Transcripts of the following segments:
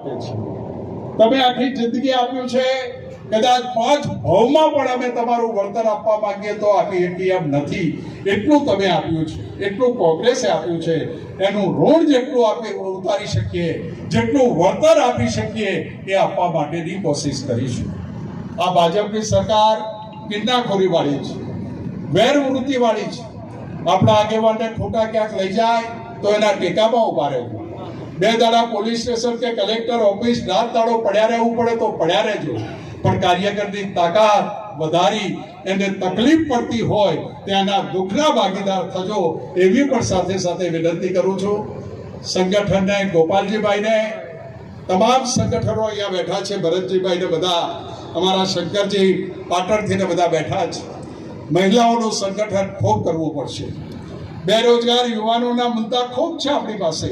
આપે તમે આખી જિંદગી આપ્યું છે, કદાચ પાંચ ભાવમાં પણ અમે તમારું વળતર આપવા માંગીએ તો આપી એટીએમ એમ નથી. એટલું તમે આપ્યું છે, એટલું કોંગ્રેસે આપ્યું છે. એનું ઋણ જેટલું આપણે ઉતારી શકીએ, જેટલું વળતર આપી શકીએ એ આપવા માટેની કોશિશ કરીશું. આ ભાજપની સરકાર કિડનાખોરીવાળી છે વેરવૃત્તિવાળી છે. આપણા આગેવાનને ખોટા ક્યાંક લઈ જાય તો એના ટેકામાં ઊભા રહેવું. બે દાડા પોલીસ સ્ટેશન કે કલેક્ટર ઓફિસ રાત દાડો પડ્યા રહેવું પડે તો પડ્યા રહેજો. પણ કાર્યકરની તાકાત વધારી એને તકલીફ પડતી હોય ત્યાંના દુઃખના ભાગીદાર થજો એવી પણ સાથે સાથે વિનંતી કરું છું. સંગઠનને ગોપાલજીભાઈને, તમામ સંગઠનો અહીંયા બેઠા છે, ભરતજીભાઈને બધા, અમારા શંકરજી પાટણથી ને બધા બેઠા છે મહિલાઓનું સંગઠન ખૂબ કરવું પડશે. બેરોજગાર યુવાનોના મુદ્દા ખૂબ છે આપણી પાસે.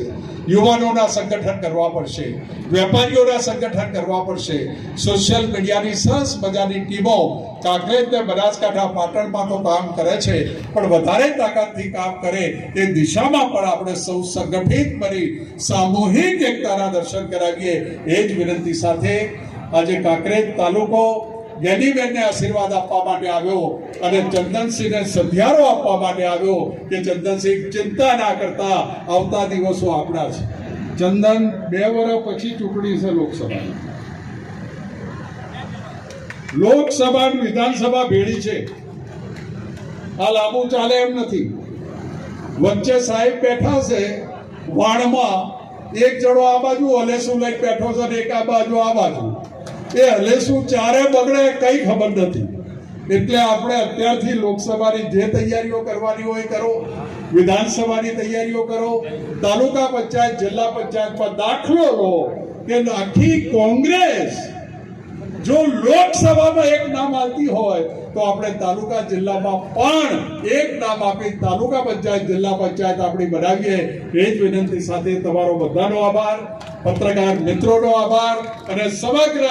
યુવાનોના સંગઠન કરવા પડશે. વેપારીઓના સંગઠન કરવા પડશે. સોશિયલ મીડિયાની સરસ મજાની ટીમો કાંકરેજ ને બનાસકાંઠા પાટણમાં તો કામ કરે છે, પણ વધારે તાકાતથી કામ કરે એ દિશામાં પણ આપણે સૌ સંગઠિત બની સામૂહિક એકતાના દર્શન કરાવીએ. એ જ વિનંતી સાથે આજે કાંકરેજ તાલુકો જ્ઞાનીબેનને આશીર્વાદ આપવા માટે આવ્યો અને ચંદનસિંહને સંધ્યારો આપવા માટે આવ્યો કે ચંદનસિંહ ચિંતા ના કરતા આવતા દિવસો આપણા છે. ચંદન બે વર્ષ પછી ચૂંટણી છે લોકસભાની લોકસભા વિધાનસભા ભેળી છે. આ લાંબુ ચાલે એમ નથી. વચ્ચે સાહેબ બેઠા છે વાણમાં. એક જણો આ બાજુ હલેસું લઈ બેઠો છે અને એક આ બાજુ આ બાજુ. એ હલેસું ચારે બગડે કઈ ખબર નથી. એટલે આપણે અત્યારથી લોકસભાની જે તૈયારીઓ કરવાની હોય કરો, વિધાનસભાની તૈયારીઓ કરો, તાલુકા પંચાયત, જિલ્લા પંચાયતમાં દાખલો લો કે આખી કોંગ્રેસ જો લોકસભામાં એક નામ આવતી હોય તો આપણે તાલુકા જિલ્લામાં પણ એક નામ આપી તાલુકા પંચાયત, જિલ્લા પંચાયત આપણી બનાવીએ. એ જ વિનંતી સાથે તમારો બધાનો આભાર. પત્રકાર મિત્રોનો આભાર અને સમગ્ર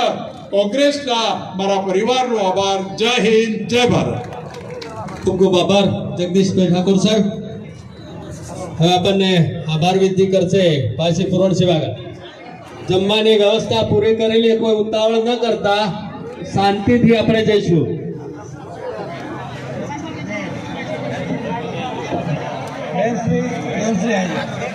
કોંગ્રેસના મારા પરિવારનો આભાર. જય હિન્દ જય ભારત. ખૂબ ખૂબ આભાર જગદીશભાઈ ઠાકોર સાહેબ. હવે આપણને આભાર વિધિ કરશે પાછી પુરણ સેવાગર જમવાની વ્યવસ્થા પૂરી કરેલી કોઈ ઉતાવળ ન કરતા શાંતિથી આપણે જઈશું. બેનશ્રી આવી